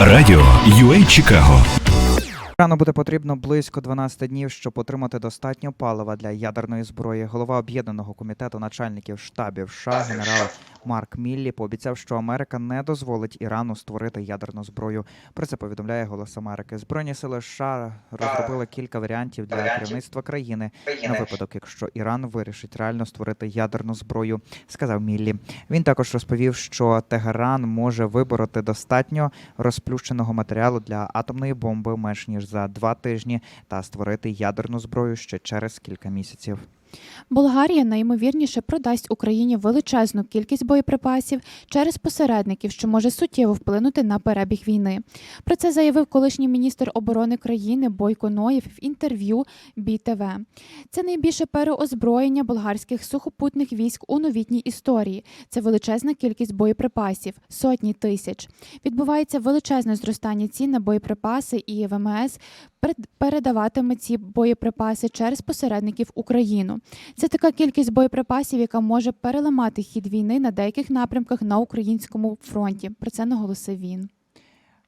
Радіо UA Чикаго Рано буде потрібно близько 12 днів, щоб отримати достатньо палива для ядерної зброї. Голова об'єднаного комітету начальників штабів США генерал Марк Міллі пообіцяв, що Америка не дозволить Ірану створити ядерну зброю. Про це повідомляє Голос Америки. Збройні сили США розробили кілька варіантів для керівництва країни на випадок, якщо Іран вирішить реально створити ядерну зброю, сказав Міллі. Він також розповів, що Тегеран може вибороти достатньо розплющеного матеріалу для атомної бомби менш ніж за два тижні та створити ядерну зброю ще через кілька місяців. Болгарія найімовірніше продасть Україні величезну кількість боєприпасів через посередників, що може суттєво вплинути на перебіг війни. Про це заявив колишній міністр оборони країни Бойко Ноєв в інтерв'ю БІТВ. Це найбільше переозброєння болгарських сухопутних військ у новітній історії. Це величезна кількість боєприпасів, сотні тисяч. Відбувається величезне зростання цін на боєприпаси, і ВМС перед- передаватиме ці боєприпаси через посередників Україну. Це така кількість боєприпасів, яка може переламати хід війни на деяких напрямках на українському фронті. Про це наголосив він.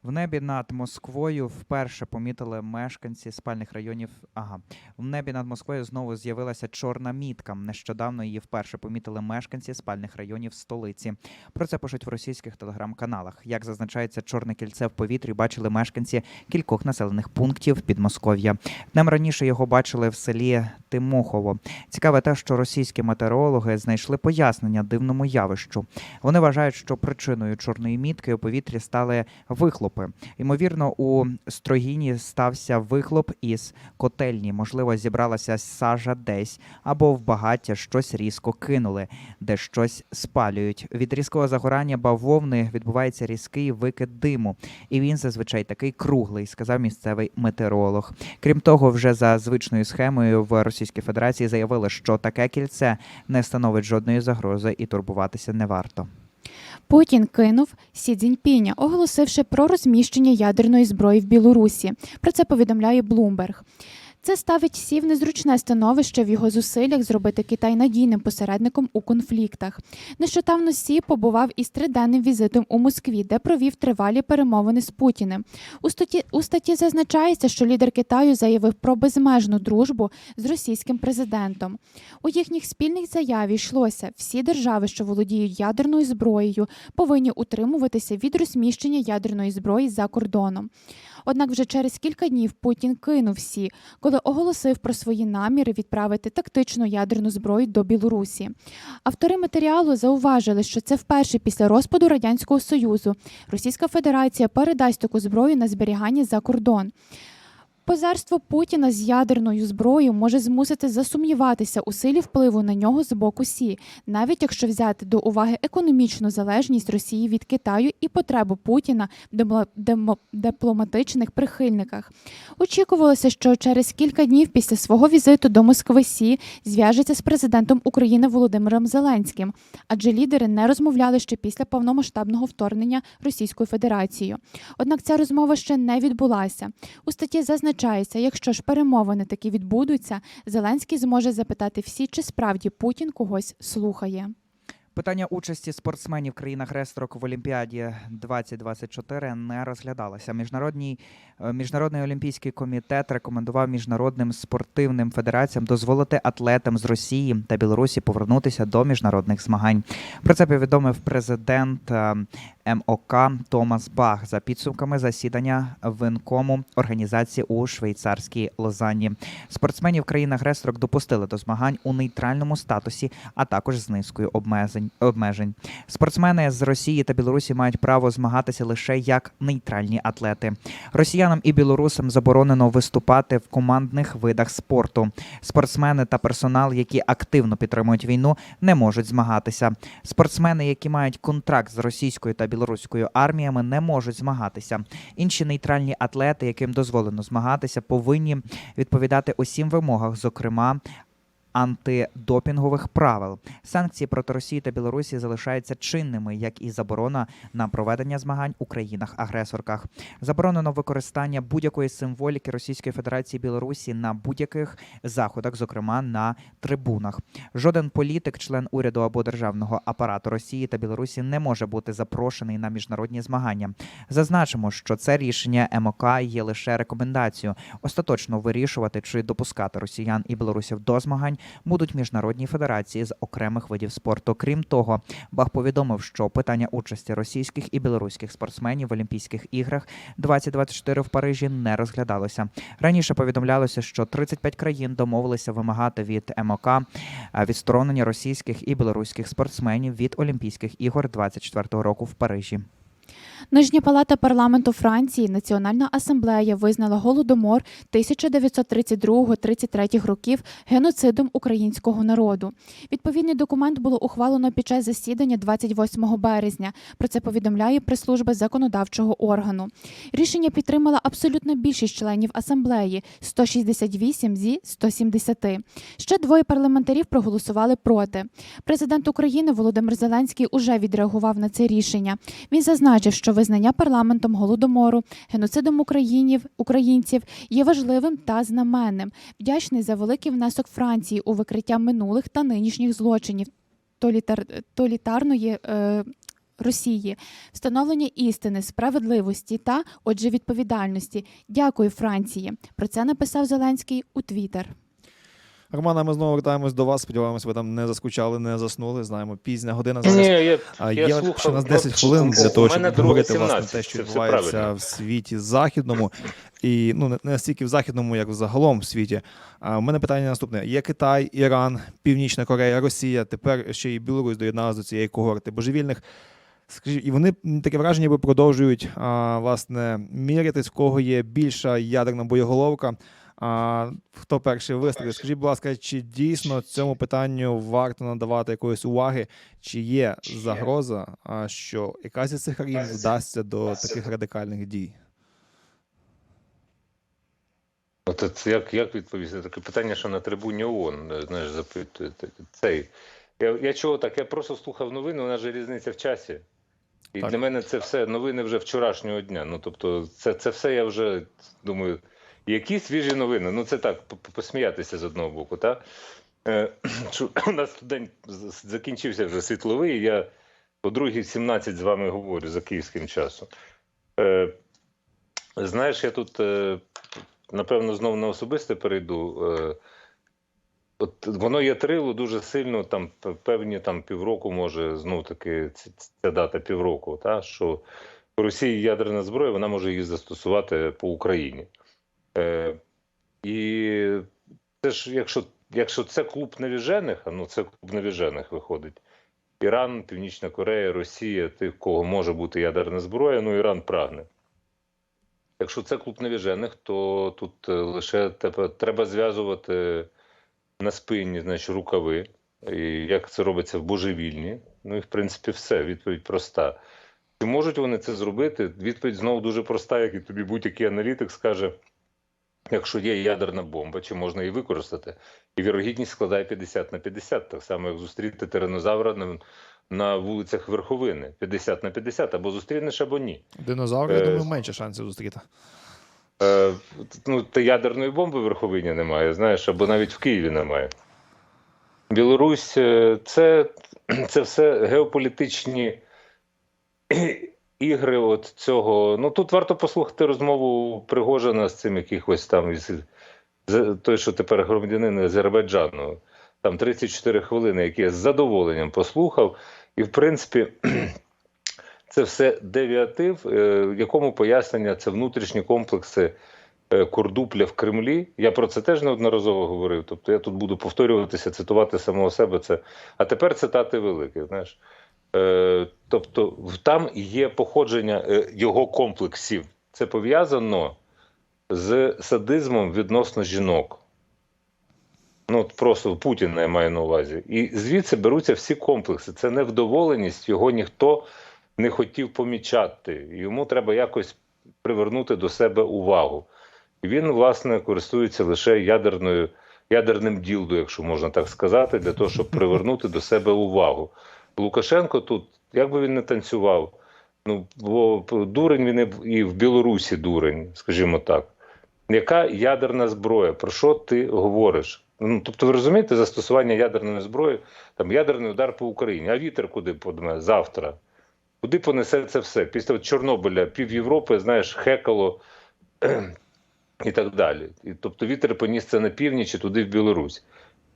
В небі над Москвою вперше помітили мешканці спальних районів. Ага, в небі над Москвою знову з'явилася чорна мітка. Нещодавно її вперше помітили мешканці спальних районів столиці. Про це пишуть в російських телеграм-каналах. Як зазначається, чорне кільце в повітрі бачили мешканці кількох населених пунктів Підмосков'я. Днем раніше його бачили в селі Тимохово. Цікаве те, що російські метеорологи знайшли пояснення дивному явищу. Вони вважають, що причиною чорної мітки у повітрі стали вихлопи. Ймовірно, у Строгіні стався вихлоп із котельні. Можливо, зібралася сажа десь або в багаття щось різко кинули, де щось спалюють. Від різкого загорання бавовни відбувається різкий викид диму, і він зазвичай такий круглий, сказав місцевий метеоролог. Крім того, вже за звичною схемою в Російській Федерації заявили, що таке кільце не становить жодної загрози і турбуватися не варто. Путін кинув Сі Цзіньпіня, оголосивши про розміщення ядерної зброї в Білорусі. Про це повідомляє Блумберг. Це ставить Сі в незручне становище в його зусиллях зробити Китай надійним посередником у конфліктах. Нещодавно Сі побував із триденним візитом у Москві, де провів тривалі перемовини з Путіним. У статті, у статті зазначається, що лідер Китаю заявив про безмежну дружбу з російським президентом. У їхніх спільних заяві йшлося всі держави, що володіють ядерною зброєю, повинні утримуватися від розміщення ядерної зброї за кордоном. Однак вже через кілька днів Путін кинув всі, коли оголосив про свої наміри відправити тактичну ядерну зброю до Білорусі. Автори матеріалу зауважили, що це вперше після розпаду радянського союзу Російська Федерація передасть таку зброю на зберігання за кордон. Позерство Путіна з ядерною зброєю може змусити засумніватися у силі впливу на нього з боку Сі, навіть якщо взяти до уваги економічну залежність Росії від Китаю і потребу Путіна в дипломатичних прихильниках. Очікувалося, що через кілька днів після свого візиту до Москви Сі зв'яжеться з президентом України Володимиром Зеленським, адже лідери не розмовляли ще після повномасштабного вторгнення Російською Федерацією. Однак ця розмова ще не відбулася. У статті зазначається, якщо ж перемовини таки відбудуться, Зеленський зможе запитати всі, чи справді Путін когось слухає. Питання участі спортсменів країн-агресорок в Олімпіаді 2024 не розглядалося. Міжнародний, е, Міжнародний олімпійський комітет рекомендував міжнародним спортивним федераціям дозволити атлетам з Росії та Білорусі повернутися до міжнародних змагань. Про це повідомив президент е, МОК Томас Бах за підсумками засідання винкому організації у швейцарській Лозанні. Спортсменів країн-агресорок допустили до змагань у нейтральному статусі, а також з низкою обмежень. Спортсмени з Росії та Білорусі мають право змагатися лише як нейтральні атлети. Росіянам і білорусам заборонено виступати в командних видах спорту. Спортсмени та персонал, які активно підтримують війну, не можуть змагатися. Спортсмени, які мають контракт з російською та білоруською арміями, не можуть змагатися. Інші нейтральні атлети, яким дозволено змагатися, повинні відповідати усім вимогам, зокрема антидопінгових правил. Санкції проти Росії та Білорусі залишаються чинними, як і заборона на проведення змагань у країнах-агресорках. Заборонено використання будь-якої символіки Російської Федерації Білорусі на будь-яких заходах, зокрема на трибунах. Жоден політик, член уряду або державного апарату Росії та Білорусі не може бути запрошений на міжнародні змагання. Зазначимо, що це рішення МОК є лише рекомендацією. Остаточно вирішувати, чи допускати росіян і білорусів до змагань будуть міжнародні федерації з окремих видів спорту. Крім того, Бах повідомив, що питання участі російських і білоруських спортсменів в Олімпійських іграх 2024 в Парижі не розглядалося. Раніше повідомлялося, що 35 країн домовилися вимагати від МОК е, відсторонення російських і білоруських спортсменів від Олімпійських ігор 2024 року в Парижі. Нижня палата парламенту Франції Національна асамблея визнала голодомор 1932-33 років геноцидом українського народу. Відповідний документ було ухвалено під час засідання 28 березня. Про це повідомляє прес-служба законодавчого органу. Рішення підтримала абсолютна більшість членів асамблеї 168 зі 170. Ще двоє парламентарів проголосували проти. Президент України Володимир Зеленський уже відреагував на це рішення. Він зазначив, що визнання парламентом голодомору геноцидом українів українців є важливим та знаменним. Вдячний за великий внесок Франції у викриття минулих та нинішніх злочинів толітар, толітарної. Е, Росії, встановлення істини, справедливості та, отже, відповідальності. Дякую, Франції. Про це написав Зеленський у Твіттер. Романа, ми знову вертаємось до вас. Сподіваємося, ви там не заскучали, не заснули. Знаємо, пізня година Ні, зараз. я, А я є слухав, ще у нас ну, 10 хвилин для того, щоб говорити власне 17, те, що відбувається в світі західному, і ну не- настільки в західному, як загалом в світі. А у мене питання наступне: є Китай, Іран, Північна Корея, Росія. Тепер ще й Білорусь доєдналася до цієї когорти божевільних. Скажіть, і вони таке враження, ніби продовжують а, власне мірятись, в кого є більша ядерна боєголовка. А, хто перший вистрілить? Скажіть, будь ласка, чи дійсно цьому питанню варто надавати якоїсь уваги? Чи є загроза, що якась із цих країн вдасться до таких радикальних дій? От це як, як відповісти? Таке питання, що на трибуні ООН, е, знаєш, запитує цей. Я, я чого так? Я просто слухав новини, у нас же різниця в часі. І Так. для мене це все новини вже вчорашнього дня. Ну тобто, це, це все я вже думаю, які свіжі новини. Ну це так, по- по- посміятися з одного боку, так? Е, у нас день закінчився вже світловий. Я по другій 17 з вами говорю за київським часом. Е, знаєш, я тут, е, напевно, знову на особисте перейду. Е, От воно є трило дуже сильно, там певні там півроку, може, знов таки ця дата півроку, та, що Росії ядерна зброя, вона може її застосувати по Україні. Е, і це ж, якщо, якщо це клуб навіжених, а ну це клуб навіжених виходить. Іран, Північна Корея, Росія, тих, кого може бути ядерна зброя, ну Іран прагне. Якщо це клуб навіжених, то тут е, лише тебе- треба зв'язувати на спині, значить, рукави. І як це робиться в божевільні. Ну і в принципі все. Відповідь проста. Чи можуть вони це зробити? Відповідь знову дуже проста, як і тобі будь-який аналітик скаже. Якщо є ядерна бомба, чи можна її використати? І вірогідність складає 50 на 50, так само, як зустріти тиранозавра на, на вулицях Верховини. 50 на 50, або зустрінеш, або ні. Динозаври, я Е, думаю, менше шансів зустріти. Е, ну, та ядерної бомби в Верховині немає, знаєш, або навіть в Києві немає. Білорусь е, це, це все геополітичні ігри от цього. Ну тут варто послухати розмову Пригожина з цим якихось там із той, що тепер громадянин Азербайджану. Там 34 хвилини, які я з задоволенням послухав. І, в принципі, це все девіатив, е, в якому пояснення це внутрішні комплекси е, Курдупля в Кремлі. Я про це теж неодноразово говорив. Тобто я тут буду повторюватися, цитувати самого себе. Це а тепер цитати великі. Знаєш, тобто, там є походження е, його комплексів. Це пов'язано з садизмом відносно жінок. Ну, от просто Путіна я маю на увазі. І звідси беруться всі комплекси. Це невдоволеність, його ніхто не хотів помічати. Йому треба якось привернути до себе увагу. І він, власне, користується лише ядерною ядерним ділду, якщо можна так сказати, для того, щоб привернути до себе увагу. Лукашенко тут, як би він не танцював, ну бо дурень він і в- Білорусі дурень, скажімо так. Яка ядерна зброя? Про що ти говориш? Ну, тобто, ви розумієте, застосування ядерної зброї, там ядерний удар по Україні, а вітер куди подме завтра? Куди понесе це все? Після Чорнобиля пів Європи, знаєш, хекало і так далі. І, тобто вітер поніс це на північ і туди в Білорусь.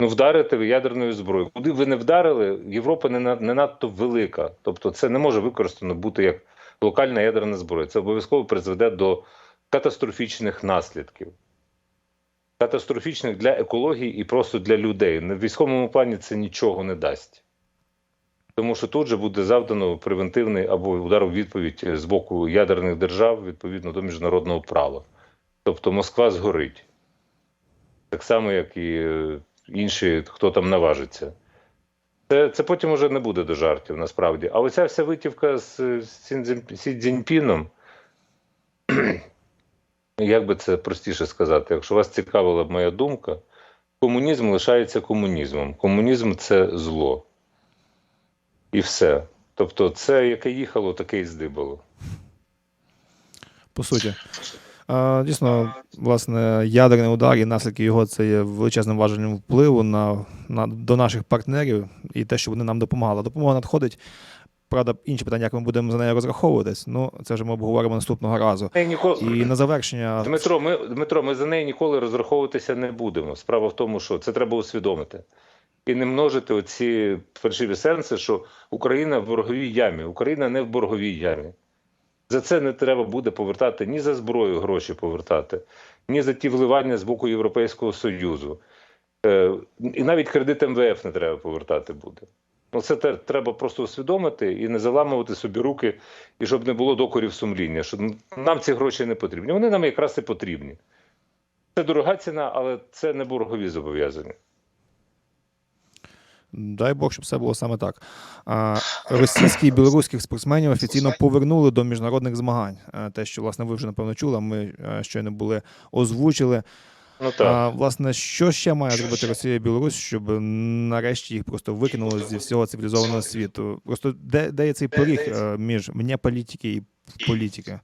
Ну, вдарите ви ядерною зброєю. Куди ви не вдарили, Європа не, не надто велика. Тобто, це не може використано бути як локальна ядерна зброя. Це обов'язково призведе до катастрофічних наслідків. Катастрофічних для екології і просто для людей. На військовому плані це нічого не дасть. Тому що тут же буде завдано превентивний або удар у відповідь з боку ядерних держав відповідно до міжнародного права. Тобто Москва згорить. Так само, як і е, інші, хто там наважиться. Це, це потім уже не буде до жартів, насправді. А оця вся витівка з, з Сі Цзіньпіном, як би це простіше сказати, якщо вас цікавила моя думка, комунізм лишається комунізмом. Комунізм це зло. І все. Тобто, це яке їхало, таке і здибало. По суті. Дійсно, власне, ядерний удар і наслідки його це є величезним важелем впливу на, на, до наших партнерів і те, що вони нам допомагали. Допомога надходить. Правда, інше питання, як ми будемо за нею розраховуватись. Ну, це вже ми обговоримо наступного разу. Ніколи... І на завершення Дмитро, ми, Дмитро, ми за неї ніколи розраховуватися не будемо. Справа в тому, що це треба усвідомити. І не множити оці фальшиві сенси, що Україна в борговій ямі. Україна не в борговій ямі. За це не треба буде повертати ні за зброю гроші повертати, ні за ті вливання з боку Європейського Союзу. Е, і навіть кредит МВФ не треба повертати буде. Ну, це треба просто усвідомити і не заламувати собі руки, і щоб не було докорів сумління, що нам ці гроші не потрібні. Вони нам якраз і потрібні. Це дорога ціна, але це не боргові зобов'язання. Дай Бог, щоб все було саме так. А, російських і білоруських спортсменів офіційно повернули до міжнародних змагань. Те, що власне ви вже напевно чули, ми щойно були озвучили. Ну так. А, власне, що ще має зробити Росія і Білорусь, щоб нарешті їх просто викинули зі всього цивілізованого світу? Просто де, де є цей поріг е, між вне політики і політики?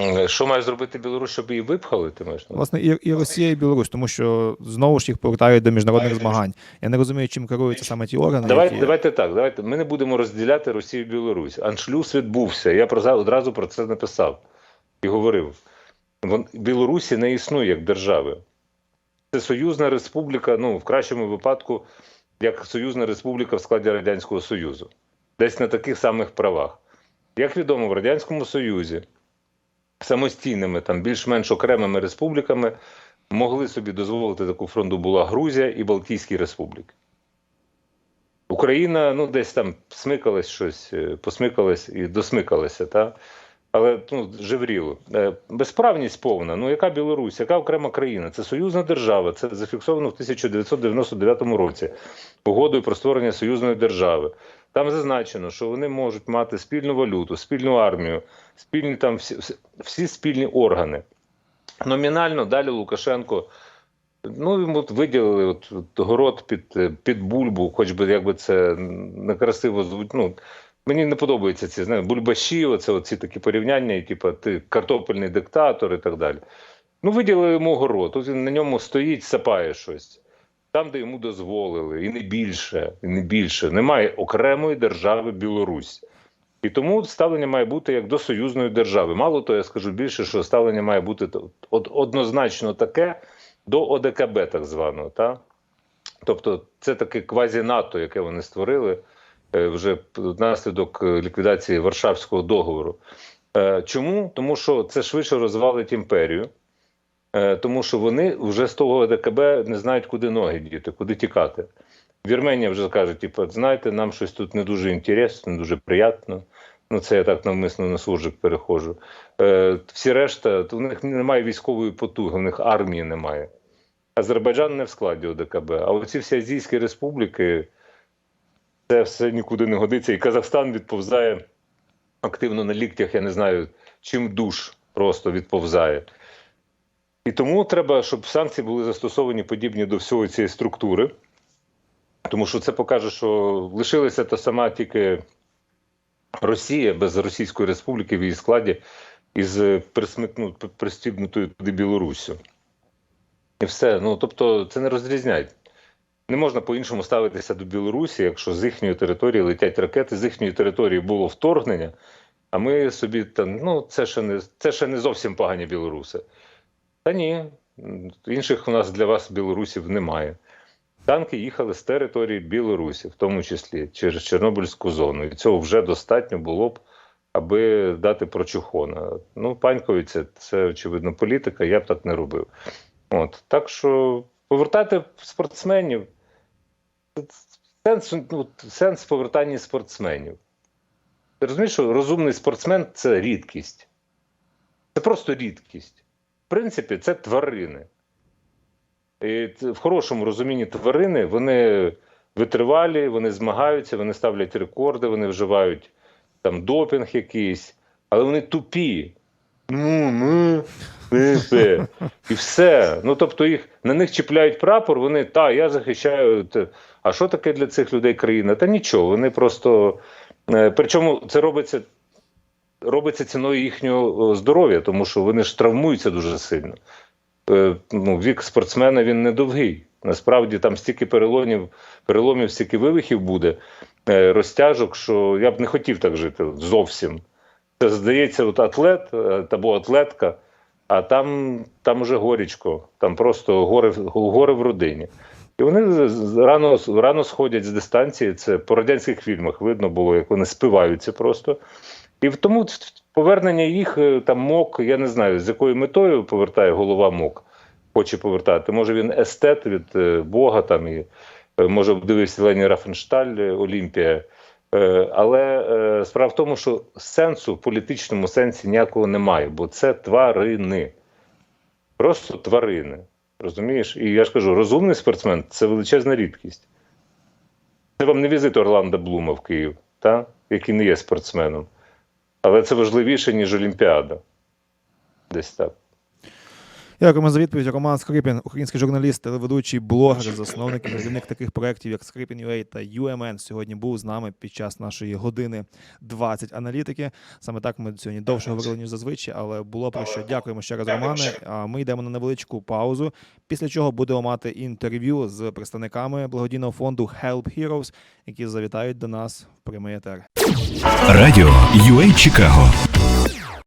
Е, Що має зробити Білорусь, щоб її випхали? Ти маєш? Власне, і, і Росія, і Білорусь, тому що знову ж їх повертають до міжнародних змагань. Я не розумію, чим керуються саме ті органи. Давайте, які... давайте так. Давайте ми не будемо розділяти Росію і Білорусь. Аншлюз відбувся. Я про одразу про це написав і говорив. Вон Білорусі не існує як держави. Це союзна республіка, ну в кращому випадку, як союзна республіка в складі Радянського Союзу, десь на таких самих правах. Як відомо, в Радянському Союзі самостійними, там більш-менш окремими республіками могли собі дозволити таку фронту була Грузія і Балтійські республіки. Україна ну, десь там смикалась щось, е, посмикалась і досмикалася, та? але ну, жевріло. Е, Безправність повна. Ну, яка Білорусь, яка окрема країна? Це союзна держава. Це зафіксовано в 1999 році угодою про створення союзної держави. Там зазначено, що вони можуть мати спільну валюту, спільну армію, спільні там всі, всі- спільні органи. Номінально далі Лукашенко. Ну, йому от виділили от, от город під, під бульбу, хоч би якби це некрасиво. Ну, мені не подобаються ці знаєте, бульбаші, оце, оці такі порівняння, і типу, ти картопельний диктатор і так далі. Ну, виділили йому город. Тут він на ньому стоїть, сапає щось. Там, де йому дозволили, і не більше, і не більше. Немає окремої держави Білорусь. І тому ставлення має бути як до союзної держави. Мало того, я скажу більше, що ставлення має бути однозначно таке до ОДКБ, так званого. Та? Тобто, це таке квазі-НАТО, яке вони створили е, вже внаслідок е, ліквідації Варшавського договору. Е, Чому? Тому що це швидше розвалить імперію. Е, Тому що вони вже з того ОДКБ не знають, куди ноги діти, куди тікати. Вірменія вже каже, типу, знаєте, нам щось тут не дуже інтересно, не дуже приємно. Ну, це я так навмисно на суржик перехожу. Е, всі решта, то в них немає військової потуги, в них армії немає. Азербайджан не в складі ОДКБ. А оці всі азійські республіки, це все нікуди не годиться. І Казахстан відповзає активно на ліктях, я не знаю, чим душ просто відповзає. І тому треба, щоб санкції були застосовані подібні до всього цієї структури, тому що це покаже, що лишилася та сама тільки Росія без Російської Республіки в її складі із присмикну, пристібнутою туди Білоруссю. І все. Ну тобто, це не розрізняють. Не можна по-іншому ставитися до Білорусі, якщо з їхньої території летять ракети, з їхньої території було вторгнення, а ми собі там, ну це ще не це ще не зовсім погані білоруси. Та ні, інших у нас для вас білорусів немає. Танки їхали з території Білорусі, в тому числі через Чорнобильську зону. І цього вже достатньо було б, аби дати прочухона. Ну, панькові, це, це очевидно політика, я б так не робив. От. Так що повертати спортсменів. Сенс, ну, сенс в повертанні спортсменів. Ти розумієш, що розумний спортсмен це рідкість. Це просто рідкість. В принципі, це тварини. І в хорошому розумінні тварини вони витривалі, вони змагаються, вони ставлять рекорди, вони вживають там допінг якийсь, але вони тупі. Ну, ну. І все. Ну, тобто їх, на них чіпляють прапор, вони, та, я захищаю. А що таке для цих людей країна? Та нічого, вони просто. е, Причому це робиться, робиться ціною їхнього е, здоров'я, тому що вони ж травмуються дуже сильно. Е, Ну, вік спортсмена він недовгий. Насправді там стільки переломів, переломів, стільки вивихів буде, е, розтяжок, що я б не хотів так жити зовсім. Це здається, от атлет або атлетка, а там, там уже горічко, там просто горе, горе в родині. І вони рано, рано сходять з дистанції. Це по радянських фільмах видно було, як вони спиваються просто. І тому повернення їх е, там МОК, я не знаю, з якою метою повертає голова МОК, хоче повертати. Може він естет від е, Бога там і е, може дивився Лені Рафеншталь, Олімпія. Але справа в тому, що сенсу в політичному сенсі ніякого немає, бо це тварини. Просто тварини. Розумієш? І я ж кажу, розумний спортсмен це величезна рідкість. Це вам не візит Орландо Блума в Київ, та? який не є спортсменом. Але це важливіше, ніж Олімпіада. Десь так. Дякуємо за відповідь. Роман Скрипін, український журналіст, телеведучий, блогер, засновник і керівник таких проєктів, як Скрипін.ua та UMN, сьогодні був з нами під час нашої години 20 аналітики. Саме так ми сьогодні довше говорили, ніж зазвичай, але було про що. Дякуємо ще раз, Романе. Ми йдемо на невеличку паузу, після чого будемо мати інтерв'ю з представниками благодійного фонду Help Heroes, які завітають до нас в прямий етер. Радіо UA Чикаго